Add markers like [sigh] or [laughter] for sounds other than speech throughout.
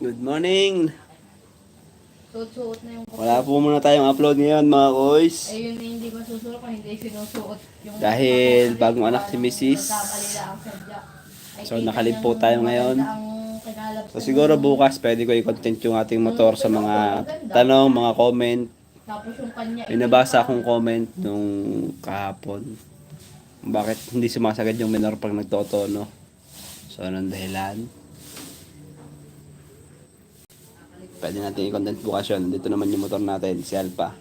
Good morning! Suot-suot na yung Wala po muna tayong upload ngayon mga koys. Ayun na hindi masusuot kung hindi sinusuot yung Dahil bagong anak si Mrs. So, nakalib po tayo ngayon. So siguro bukas pwede ko i-content yung ating motor sa mga tanong, mga comment. Tapos yung kanya. May nabasa akong comment nung kahapon. Bakit hindi sumasagad yung minor pag nagtotono? So anong dahilan? Pwede natin i-content bukas yun. Dito naman yung motor natin, si Alpha.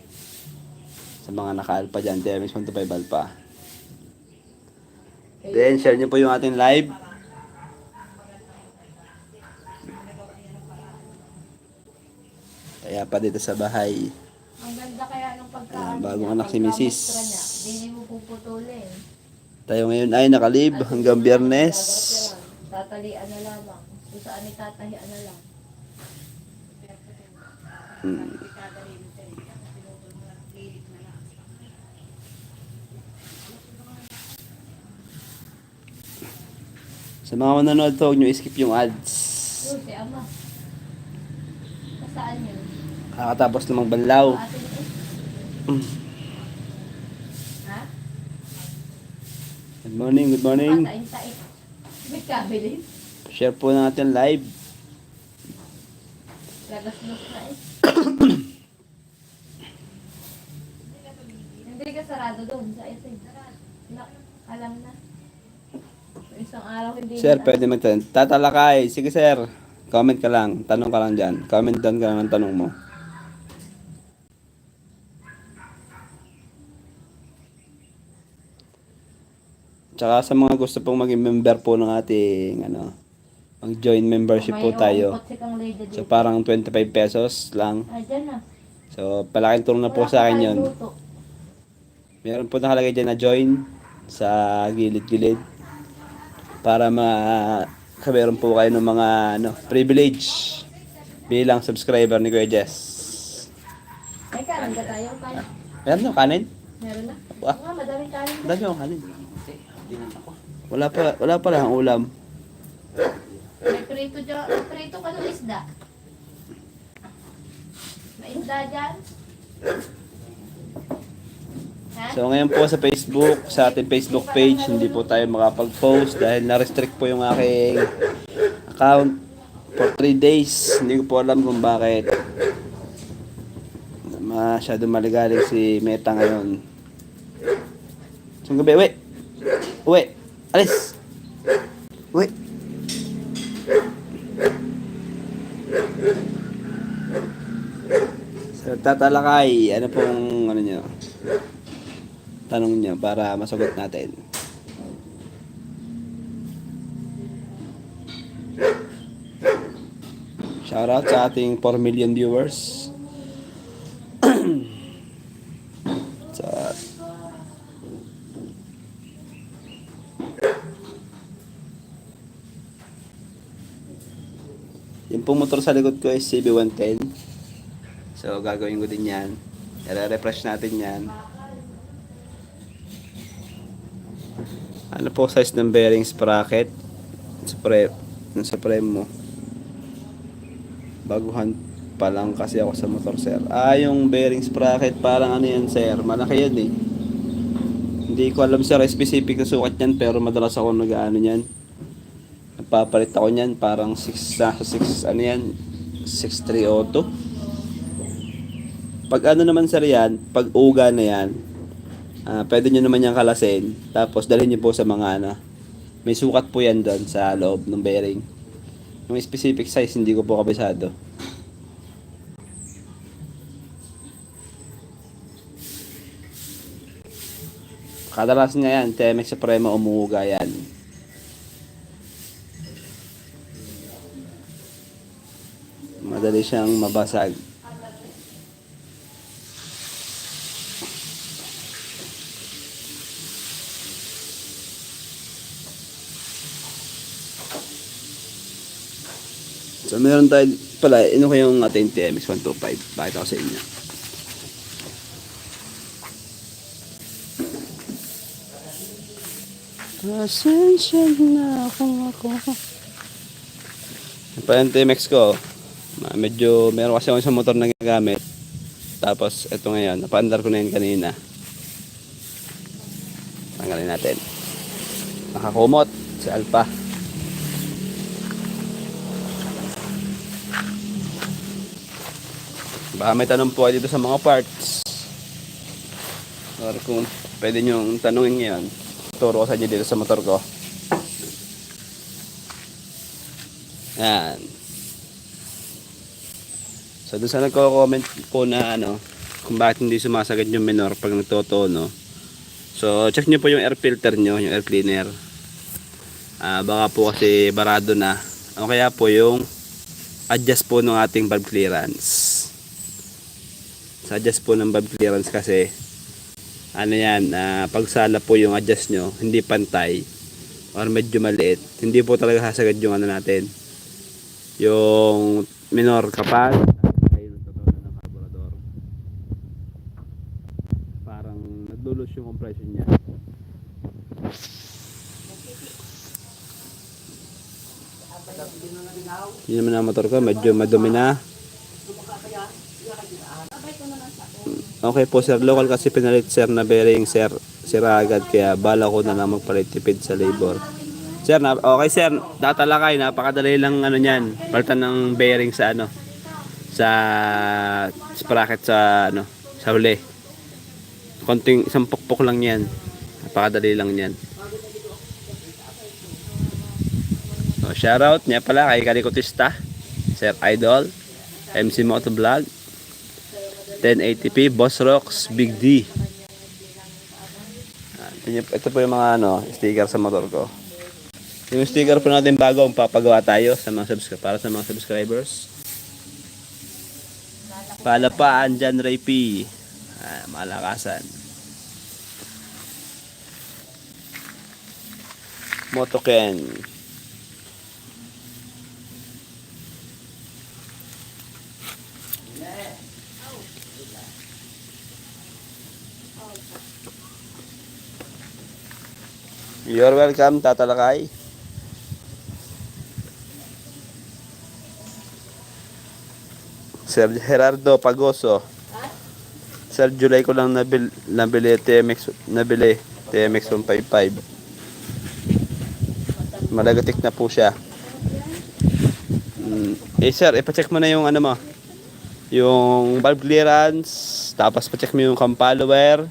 Sa mga naka-Alpha dyan, TMX 125 Alpha. Then, share nyo po yung ating live. Kaya pa dito sa bahay. Ang ganda kaya nung pagka Ah, ano bagong anak si Mrs. Hindi mo puputulin. Tayo ngayon ay nakalib hanggang biyernes. Tatalian na lamang. Kung saan itatahian na lang. Hmm. Sa mga manonood to, huwag nyo skip yung ads. Si Ama. Nasaan yun? Kakatapos namang banlaw. Mm. Ha? Good morning, good morning. Patain-tain. May kabilin. Share po natin live. Lagas-los na eh. Hindi ka sarado doon sa isin. Na, alam na. Isang araw hindi Sir, na- pwede magtanong. Tatalakay. Sige, sir. Comment ka lang. Tanong ka lang dyan. Comment down ka lang ng tanong mo. Tsaka sa mga gusto pong maging member po ng ating ano, mag-join membership po tayo. So parang 25 pesos lang. Na. So palaking tulong na po sa akin yun. Meron po nakalagay dyan na join sa gilid-gilid para ma kameron po kayo ng mga ano, privilege bilang subscriber ni Kuya Jess. Ay, kanan ka tayo. Kanan. Meron na kanin? Meron na. Ah. Nga, madaming kanin. Ang Dami akong kanin. Wala pa wala pa lang ang ulam. Prito dyan. Prito ka ng isda. May isda dyan. So ngayon po sa Facebook, sa ating Facebook page, hindi po tayo makapag-post dahil na-restrict po yung aking account for 3 days. Hindi ko po alam kung bakit. Masyado maligalig si Meta ngayon. Saan gabi? Uwi! Uwi! Alis! So, tatalakay, ano pong ano nyo? tanong niya para masagot natin. Shoutout sa ating 4 million viewers. [clears throat] Yung pong motor sa likod ko is CB110. So, gagawin ko din yan. I-refresh natin yan. Ano po size ng bearing sprocket? Sa pre, sa frame mo. Baguhan pa lang kasi ako sa motor sir. Ah, yung bearing sprocket parang ano yan sir. Malaki yan eh. Hindi ko alam sir specific na sukat yan pero madalas ako nag-ano yan. Nagpapalit ako niyan parang 6 sa 6 ano yan 630 auto. Pag ano naman sir yan, pag uga na yan, Ah, pwede nyo naman yung kalasin. Tapos dalhin nyo po sa mga ano. May sukat po yan doon sa loob ng bearing. Yung specific size hindi ko po kabisado. Kadalas nga yan, TMX Suprema umuuga yan. Madali siyang mabasag. So meron tayo pala, ano ko yung ating TMX 125. Bakit ako sa inyo? Pasensya na kung ako. Ito pa yung TMX ko. Medyo, meron kasi ako isang motor na ginagamit. Tapos, ito ngayon, napaandar ko na yun kanina. Tanggalin natin. Nakakumot si Alpha. Baka may tanong po dito sa mga parts. Or kung pwede nyo tanungin ngayon, turo ko sa inyo dito sa motor ko. Yan. So, doon sa nagko-comment po na ano, kung bakit hindi sumasagad yung minor pag nagtotono. So, check nyo po yung air filter nyo, yung air cleaner. Ah, baka po kasi barado na. O kaya po yung adjust po ng ating valve clearance. Sa adjust po ng valve clearance kasi ano yan, ah, pagsala po yung adjust nyo, hindi pantay or medyo maliit, hindi po talaga sasagad yung ano natin. Yung minor carburetor. Parang nagdulos yung compression niya. Yun naman ang motor ko, medyo madumi na. Okay po sir, local kasi pinalit sir na bearing sir, sira agad kaya bala ko na lang magpalit tipid sa labor. Sir, na, okay sir, tatalakay, napakadali lang ano niyan, palitan ng bearing sa ano, sa sprocket sa ano, sa huli. Konting isang pukpok lang yan, napakadali lang yan. So, shoutout niya pala kay Kalikotista, Sir Idol, MC Motovlog, 1080p, Boss Rocks, Big D. Ah, Ito, po yung mga ano, sticker sa motor ko. Yung sticker po natin bago ang papagawa tayo sa mga subscribers para sa mga subscribers. Palapaan Jan Ray P. Ah, malakasan. Motoken. You're welcome, Tatalakay. Sir Gerardo Pagoso. Sir, July ko lang nabil, nabili TMX, nabili TMX 155. Malagatik na po siya. Mm. Eh sir, ipacheck mo na yung ano mo. Yung valve clearance, tapos pacheck mo yung cam follower,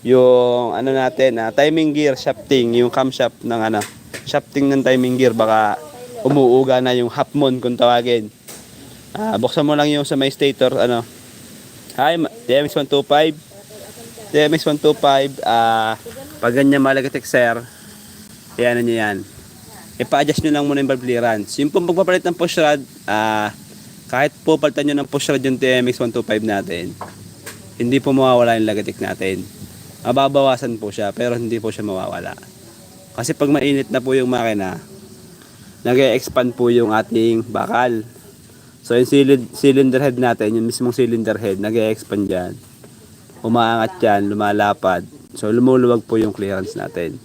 yung ano natin, ah, timing gear shafting, yung camshaft ng ano, shafting ng timing gear baka umuuga na yung half moon kung tawagin. Ah, buksan mo lang yung sa may stator ano. Hi, ma- TMX 125. TMX 125 ah pag ganyan malagatik sir, yan niyo yan. Ipa-adjust nyo lang muna yung valve clearance. Yung pong pagpapalit ng push rod, ah kahit po palitan nyo ng push rod yung TMX 125 natin, hindi po mawawala yung lagatik natin mababawasan po siya pero hindi po siya mawawala. Kasi pag mainit na po yung makina, nag expand po yung ating bakal. So yung cylind- cylinder head natin, yung mismong cylinder head, nag expand yan. Umaangat yan, lumalapad. So lumuluwag po yung clearance natin.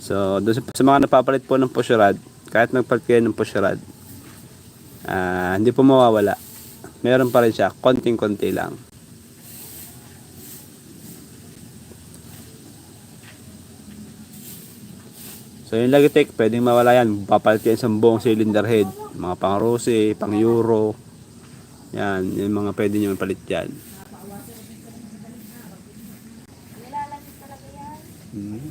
So sa, sa mga napapalit po ng push rod, kahit nagpalit kayo ng push rod, ah, hindi po mawawala. Meron pa rin siya, konting-konti lang. So yung Logitech, pwedeng mawala yan. Papalit yan sa buong cylinder head. Mga pang Rose, pang Euro. Yan, yung mga pwede nyo palit yan. Hmm.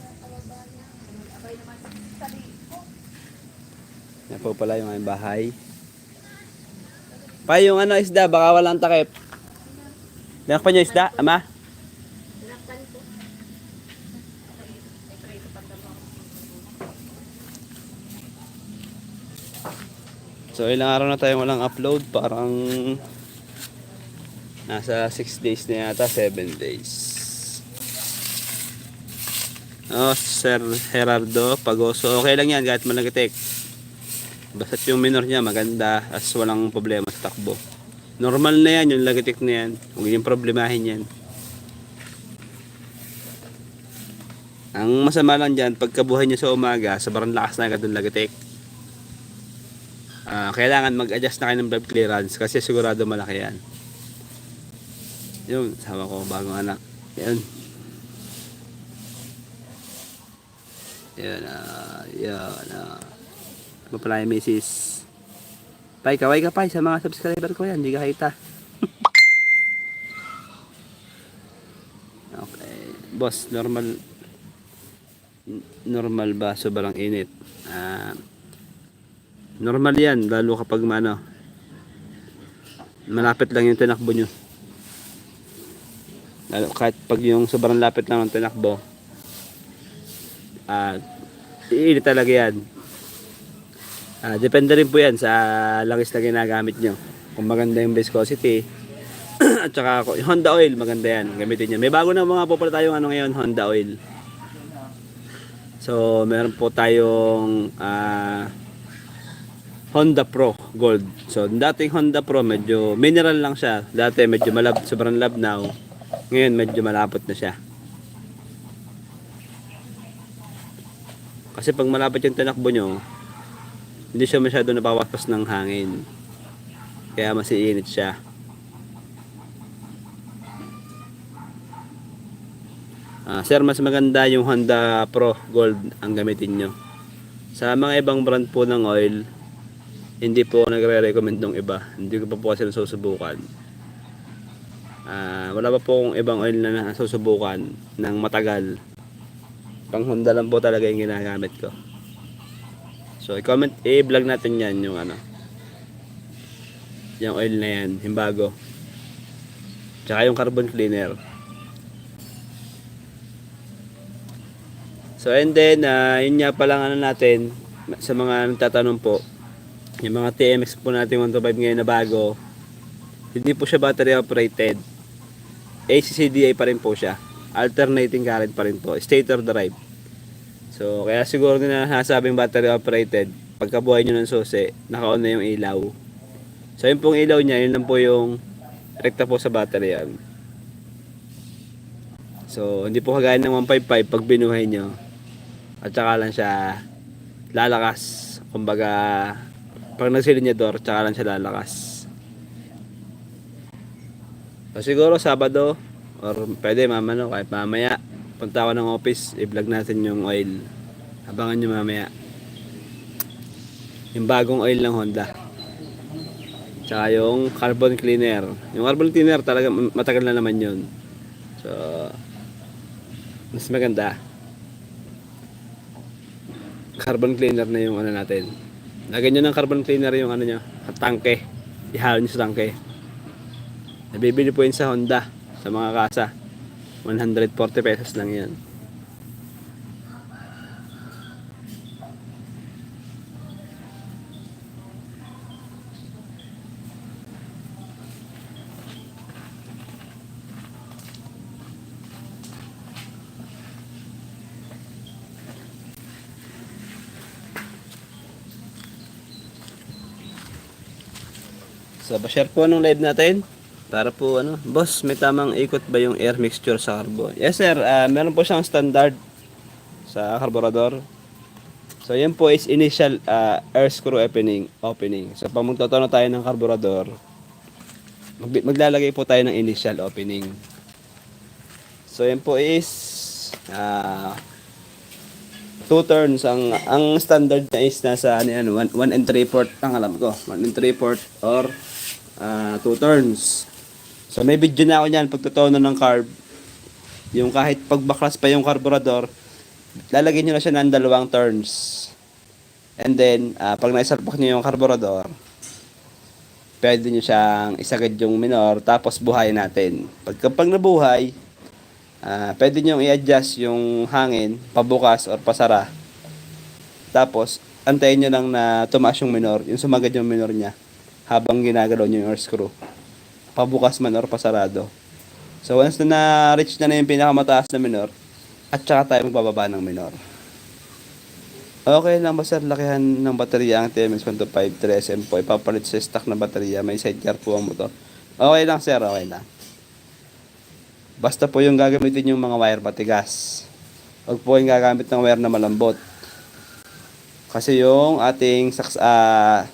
Yan po pala yung aming bahay. Pa yung ano isda, baka walang takip. Dinak pa nyo isda, ama? So ilang araw na tayo walang upload, parang nasa 6 days na yata, 7 days. Oh, Sir Gerardo Pagoso, okay lang yan kahit malagitik. Basta't yung minor niya maganda, as walang problema sa takbo. Normal na yan, yung lagitik na yan. Huwag yung problemahin yan. Ang masama lang dyan, pagkabuhay niyo sa umaga, sobrang lakas na agad ng lagitik. Ah, kailangan mag-adjust na kayo ng valve clearance kasi sigurado malaki yan. Yun, sama ko bagong anak. Yan. Yan, ah, yan, ah. Ano pala yung misis? Pai, kaway ka pa sa mga subscriber ko yan, hindi ka kita. [laughs] okay. Boss, normal normal ba sobrang init? Ah, normal yan, lalo kapag ano, malapit lang yung tinakbo nyo. Lalo, kahit pag yung sobrang lapit lang ng tinakbo, ah, iinit talaga yan. Ah, depende rin po yan sa langis na ginagamit nyo. Kung maganda yung viscosity, [clears throat] at saka Honda oil, maganda yan. Gamitin nyo. May bago na mga po pala tayong ano ngayon, Honda oil. So, meron po tayong ah, Honda Pro Gold. So, dating Honda Pro, medyo mineral lang siya. Dati medyo malab, sobrang labnaw. Ngayon, medyo malapot na siya. Kasi pag malapit yung tinakbo nyo, hindi siya masyado napapapas ng hangin. Kaya mas iinit siya. Ah, sir, mas maganda yung Honda Pro Gold ang gamitin nyo. Sa mga ibang brand po ng oil, hindi po ako nagre-recommend ng iba. Hindi ko pa po kasi nasusubukan. Ah, wala pa po akong ibang oil na nasusubukan ng matagal. Pang Honda lang po talaga yung ginagamit ko. So, i-comment, i-vlog natin yan yung ano. Yung oil na yan, yung bago. Tsaka yung carbon cleaner. So, and then, ah, yun nga palang ano natin, sa mga nagtatanong po, yung mga TMX po natin 125 ngayon na bago, hindi po siya battery operated. ACCDA pa rin po siya. Alternating current pa rin po. Stator drive. So, kaya siguro din na nasabing battery operated, pagkabuhay nyo ng susi, naka-on na yung ilaw. So, yun pong ilaw niya, yun lang po yung rekta po sa battery yan. So, hindi po kagaya ng 155 pag binuhay nyo. At saka lang siya lalakas. Kumbaga, pag nagsilinyador, tsaka lang siya lalakas. So, siguro Sabado, or pwede mamano, kahit mamaya, punta ako ng office, i-vlog natin yung oil. Abangan nyo mamaya. Yung bagong oil ng Honda. Tsaka yung carbon cleaner. Yung carbon cleaner talaga matagal na naman yun. So, mas maganda. Carbon cleaner na yung ano natin. Lagyan nyo ng carbon cleaner yung ano nyo, tangke. Ihalo nyo sa tangke. Nabibili po yun sa Honda, sa mga kasa. 140 pesos lang yan. So, ba-share po anong live natin? Para po ano, boss, may tamang ikot ba yung air mixture sa carbo? Yes sir, Ah, meron po siyang standard sa carburetor. So yan po is initial ah, air screw opening. opening. So pag magtotono tayo ng carburetor, mag- maglalagay po tayo ng initial opening. So yan po is ah two turns ang ang standard na is nasa ano yan 1 and 3 fourth ang alam ko 1 and 3 fourth or ah, two turns. So may video na ako niyan pagtutono ng carb. Yung kahit pagbaklas pa yung carburetor lalagyan nyo na siya ng dalawang turns. And then ah, pag naisalpak nyo yung carburetor pwede nyo siyang isagad yung minor tapos buhayin natin. Pagka pag nabuhay Ah, pwede nyo i-adjust yung hangin, pabukas or pasara. Tapos, antayin nyo lang na tumaas yung minor, yung sumagad yung minor niya habang ginagalaw nyo yung air screw. Pabukas man or pasarado. So, once na na-reach na na yung pinakamataas na minor, at saka tayo magbababa ng minor. Okay lang ba sir, lakihan ng baterya ang TMX 125 3SM po. Ipapalit sa stock na baterya, may sidecar po ang motor. Okay lang sir, okay lang. Basta po yung gagamitin yung mga wire matigas. Huwag po yung gagamit ng wire na malambot. Kasi yung ating saks, ah,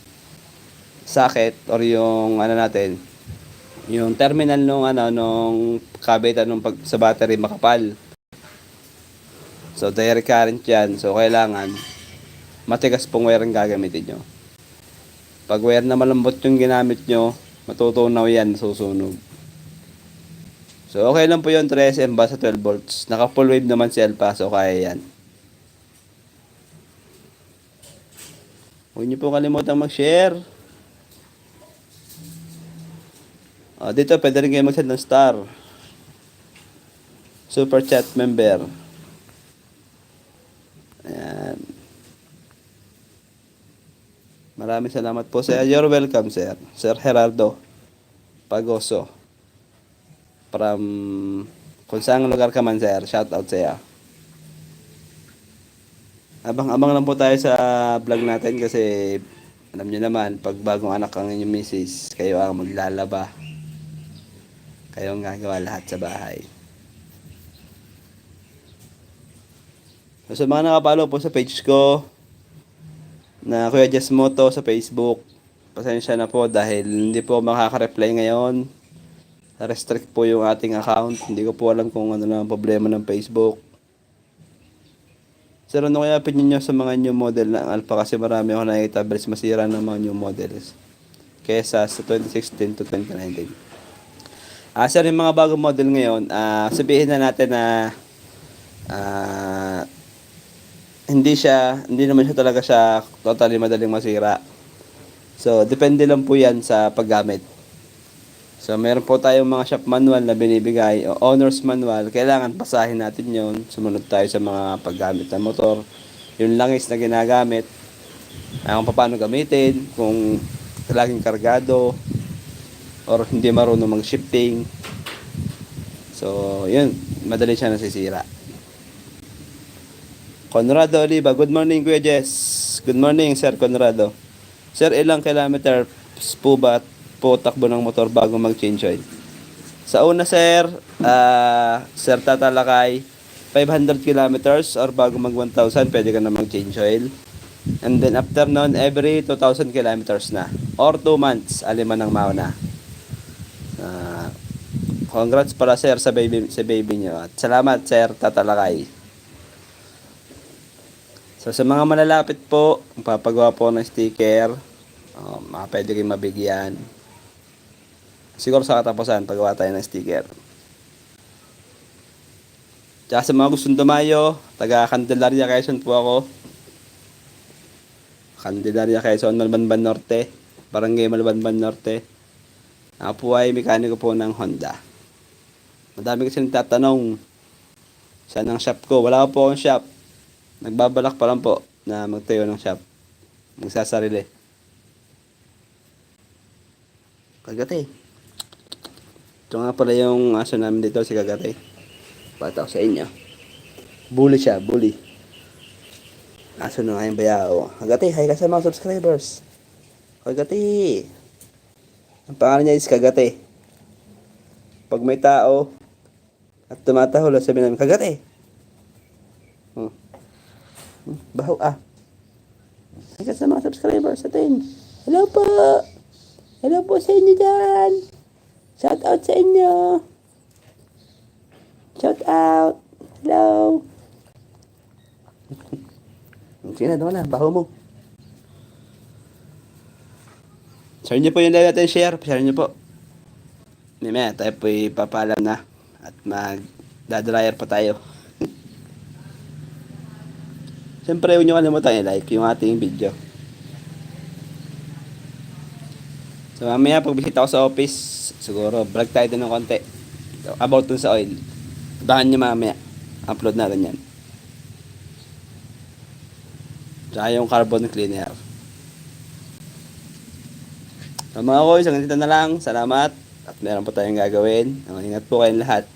socket or yung ano natin, yung terminal nung ano nung kabitan nung pag sa battery makapal. So direct current 'yan. So kailangan matigas pong wire ang gagamitin nyo. Pag wire na malambot yung ginamit nyo, matutunaw yan, susunog. So okay lang po yun, 3SM ba sa 12 volts. Naka full wave naman si Alpha, so kaya yan. Huwag niyo po kalimutan mag-share. Ah, dito, pwede rin kayo mag-send ng star. Super chat member. Ayan. Maraming salamat po sir. You're welcome, sir. Sir Gerardo Pagoso. From kung saan lugar ka man, sir. Shout out sa. Abang-abang lang po tayo sa vlog natin kasi alam niyo naman, pag bagong anak ang inyong misis, kayo ang maglalaba. Kayo ang gagawa lahat sa bahay. So, sa mga nakapalo po sa page ko, na Kuya Jess Moto sa Facebook, pasensya na po dahil hindi po makaka-reply ngayon. Restrict po yung ating account. Hindi ko po alam kung ano na ang problema ng Facebook. Sir, ano kaya opinion nyo sa mga new model ng Alpha? Kasi marami ako nakikita bilis masira ng mga new models. Kesa sa 2016 to 2019. Ah, sir, yung mga bagong model ngayon, ah, sabihin na natin na ah, hindi siya, hindi naman siya talaga siya totally madaling masira. So, depende lang po yan sa paggamit. So, meron po tayong mga shop manual na binibigay o owner's manual. Kailangan basahin natin yon Sumunod tayo sa mga paggamit ng motor. Yung langis na ginagamit. ah, Kung paano gamitin. Kung laging kargado. Or hindi marunong mag-shifting. So, yun. Madali siya nasisira. Conrado Oliva. Good morning, Kuya Jess. Good morning, Sir Conrado. Sir, ilang kilometer po ba po takbo ng motor bago mag-change oil? Sa una, sir, ah, sir tatalakay, 500 kilometers or bago mag 1,000, pwede ka na mag-change oil. And then after nun, every 2,000 kilometers na. Or 2 months, alima ng mauna. Ah, congrats pala, sir, sa baby, sa baby nyo. At salamat, sir, tatalakay. So sa mga malalapit po, papagawa po ng sticker. Um, mga pwede kayong mabigyan. Siguro sa katapusan, pagawa tayo ng sticker. Tsaka sa mga gustong dumayo, taga Candelaria, Quezon po ako. Candelaria, Quezon, Malbanban Norte. Barangay Malbanban Norte. Ako po ay mekaniko po ng Honda. Madami kasi nagtatanong, saan ang shop ko? Wala po akong shop. Nagbabalak pa lang po na magtayo ng shop. Magsasarili. Kagate. Ito nga pala yung aso namin dito, si Kagate. Pata sa inyo. Bully siya, bully. Aso na nga yung bayao. Kagate, hi ka sa mga subscribers. Kagate. Ang pangalan niya is Kagate. Pag may tao at tumatahol, sabi namin, Kagate. Hmm. Hmm, Baho ah. Hanggang sa mga subscribers natin. Hello po! Hello po sa inyo dyan! Shout out sa inyo! Shout out! Hello! [laughs] Sige na, doon na. Baho mo. Share niyo po yung live natin share. Share niyo po. Mime, tayo po ipapalam na. At mag-dadryer pa tayo. Siyempre, huwag nyo kalimutan i-like yung ating video. So, mamaya pag bisita ko sa office, siguro, vlog tayo din ng konti. About dun sa oil. Bahan nyo mamaya. Upload natin yan. Tsaka yung carbon cleaner. So, mga koys, hanggang dito na lang. Salamat. At meron pa tayong gagawin. Ingat po kayong lahat.